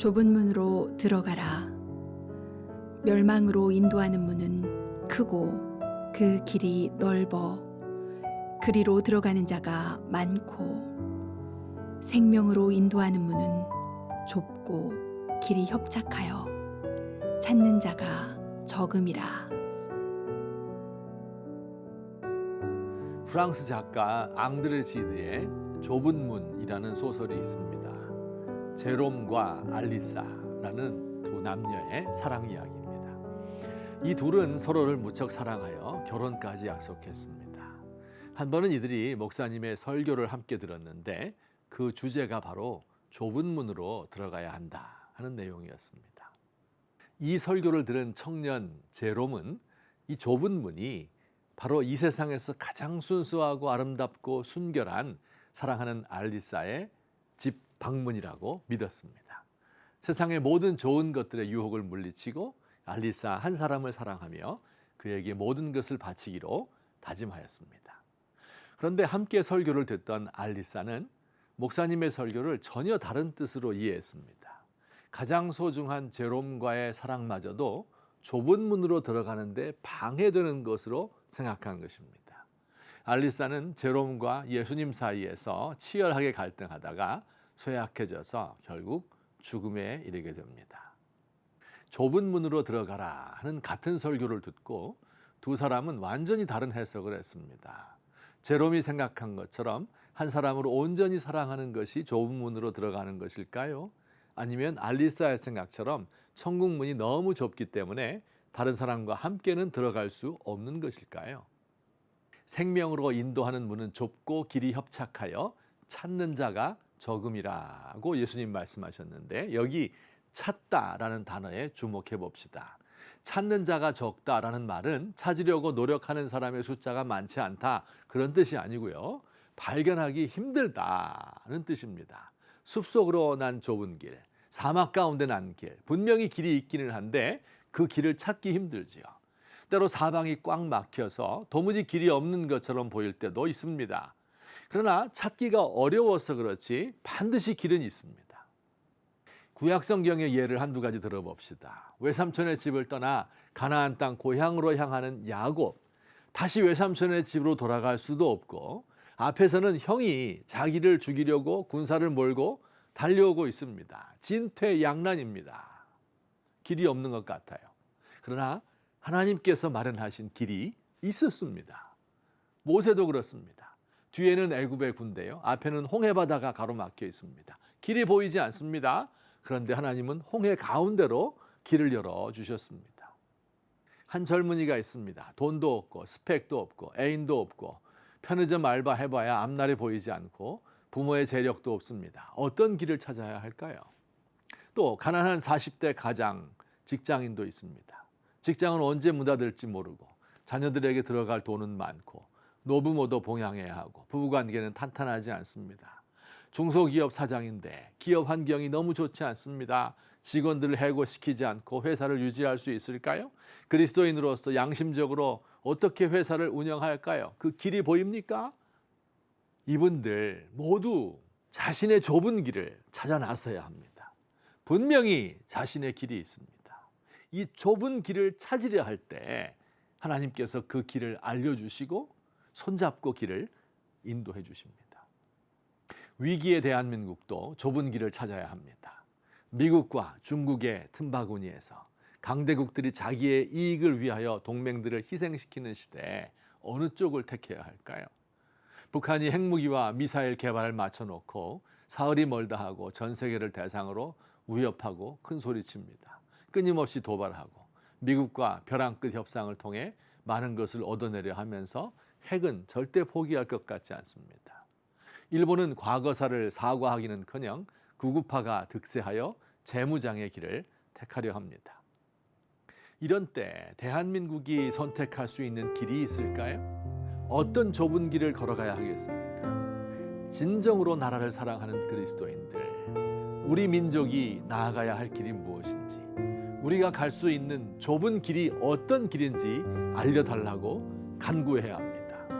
좁은 문으로 들어가라. 멸망으로 인도하는 문은 크고 그 길이 넓어 그리로 들어가는 자가 많고 생명으로 인도하는 문은 좁고 길이 협착하여 찾는 자가 적음이라. 프랑스 작가 앙드레 지드의 좁은 문이라는 소설이 있습니다. 제롬과 알리사라는 두 남녀의 사랑 이야기입니다. 이 둘은 서로를 무척 사랑하여 결혼까지 약속했습니다. 한 번은 이들이 목사님의 설교를 함께 들었는데 그 주제가 바로 좁은 문으로 들어가야 한다 하는 내용이었습니다. 이 설교를 들은 청년 제롬은 이 좁은 문이 바로 이 세상에서 가장 순수하고 아름답고 순결한 사랑하는 알리사의 집 방문이라고 믿었습니다. 세상의 모든 좋은 것들의 유혹을 물리치고 알리사 한 사람을 사랑하며 그에게 모든 것을 바치기로 다짐하였습니다. 그런데 함께 설교를 듣던 알리사는 목사님의 설교를 전혀 다른 뜻으로 이해했습니다. 가장 소중한 제롬과의 사랑마저도 좁은 문으로 들어가는데 방해되는 것으로 생각한 것입니다. 알리사는 제롬과 예수님 사이에서 치열하게 갈등하다가 쇠약해져서 결국 죽음에 이르게 됩니다. 좁은 문으로 들어가라 하는 같은 설교를 듣고 두 사람은 완전히 다른 해석을 했습니다. 제롬이 생각한 것처럼 한 사람을 온전히 사랑하는 것이 좁은 문으로 들어가는 것일까요? 아니면 알리사의 생각처럼 천국 문이 너무 좁기 때문에 다른 사람과 함께는 들어갈 수 없는 것일까요? 생명으로 인도하는 문은 좁고 길이 협착하여 찾는 자가 적음이라고 예수님 말씀하셨는데 여기 찾다라는 단어에 주목해 봅시다. 찾는 자가 적다라는 말은 찾으려고 노력하는 사람의 숫자가 많지 않다 그런 뜻이 아니고요. 발견하기 힘들다는 뜻입니다. 숲속으로 난 좁은 길, 사막 가운데 난 길, 분명히 길이 있기는 한데 그 길을 찾기 힘들지요. 때로 사방이 꽉 막혀서 도무지 길이 없는 것처럼 보일 때도 있습니다. 그러나 찾기가 어려워서 그렇지 반드시 길은 있습니다. 구약 성경의 예를 한두 가지 들어봅시다. 외삼촌의 집을 떠나 가나안 땅 고향으로 향하는 야곱. 다시 외삼촌의 집으로 돌아갈 수도 없고 앞에서는 형이 자기를 죽이려고 군사를 몰고 달려오고 있습니다. 진퇴양난입니다. 길이 없는 것 같아요. 그러나 하나님께서 마련하신 길이 있었습니다. 모세도 그렇습니다. 뒤에는 애굽의 군대요. 앞에는 홍해 바다가 가로막혀 있습니다. 길이 보이지 않습니다. 그런데 하나님은 홍해 가운데로 길을 열어 주셨습니다. 한 젊은이가 있습니다. 돈도 없고 스펙도 없고 애인도 없고 편의점 알바 해봐야 앞날이 보이지 않고 부모의 재력도 없습니다. 어떤 길을 찾아야 할까요? 또 가난한 40대 가장 직장인도 있습니다. 직장은 언제 묻어들지 모르고 자녀들에게 들어갈 돈은 많고 노부모도 봉양해야 하고 부부관계는 탄탄하지 않습니다. 중소기업 사장인데 기업 환경이 너무 좋지 않습니다. 직원들을 해고시키지 않고 회사를 유지할 수 있을까요? 그리스도인으로서 양심적으로 어떻게 회사를 운영할까요? 그 길이 보입니까? 이분들 모두 자신의 좁은 길을 찾아 나서야 합니다. 분명히 자신의 길이 있습니다. 이 좁은 길을 찾으려 할 때 하나님께서 그 길을 알려주시고 손잡고 길을 인도해 주십니다. 위기의 대한민국도 좁은 길을 찾아야 합니다. 미국과 중국의 틈바구니에서 강대국들이 자기의 이익을 위하여 동맹들을 희생시키는 시대에 어느 쪽을 택해야 할까요? 북한이 핵무기와 미사일 개발을 맞춰놓고 사흘이 멀다 하고 전 세계를 대상으로 위협하고 큰 소리칩니다. 끊임없이 도발하고 미국과 벼랑 끝 협상을 통해 많은 것을 얻어내려 하면서 핵은 절대 포기할 것 같지 않습니다. 일본은 과거사를 사과하기는커녕 구구파가 득세하여 재무장의 길을 택하려 합니다. 이런 때 대한민국이 선택할 수 있는 길이 있을까요? 어떤 좁은 길을 걸어가야 하겠습니까? 진정으로 나라를 사랑하는 그리스도인들, 우리 민족이 나아가야 할 길이 무엇인지, 우리가 갈 수 있는 좁은 길이 어떤 길인지 알려달라고 간구해야 합니다.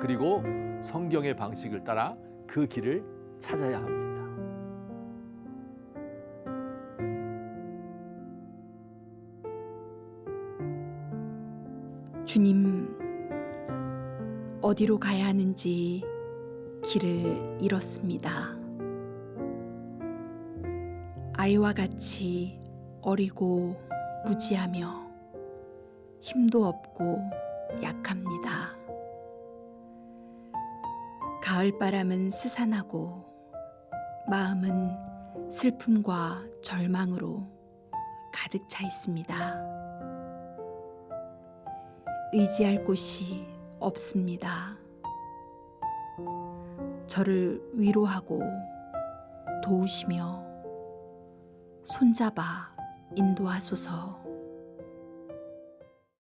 그리고 성경의 방식을 따라 그 길을 찾아야 합니다. 주님, 어디로 가야 하는지 길을 잃었습니다. 아이와 같이 어리고 무지하며 힘도 없고 약합니다. 가을 바람은 스산하고 마음은 슬픔과 절망으로 가득 차 있습니다. 의지할 곳이 없습니다. 저를 위로하고 도우시며 손잡아 인도하소서.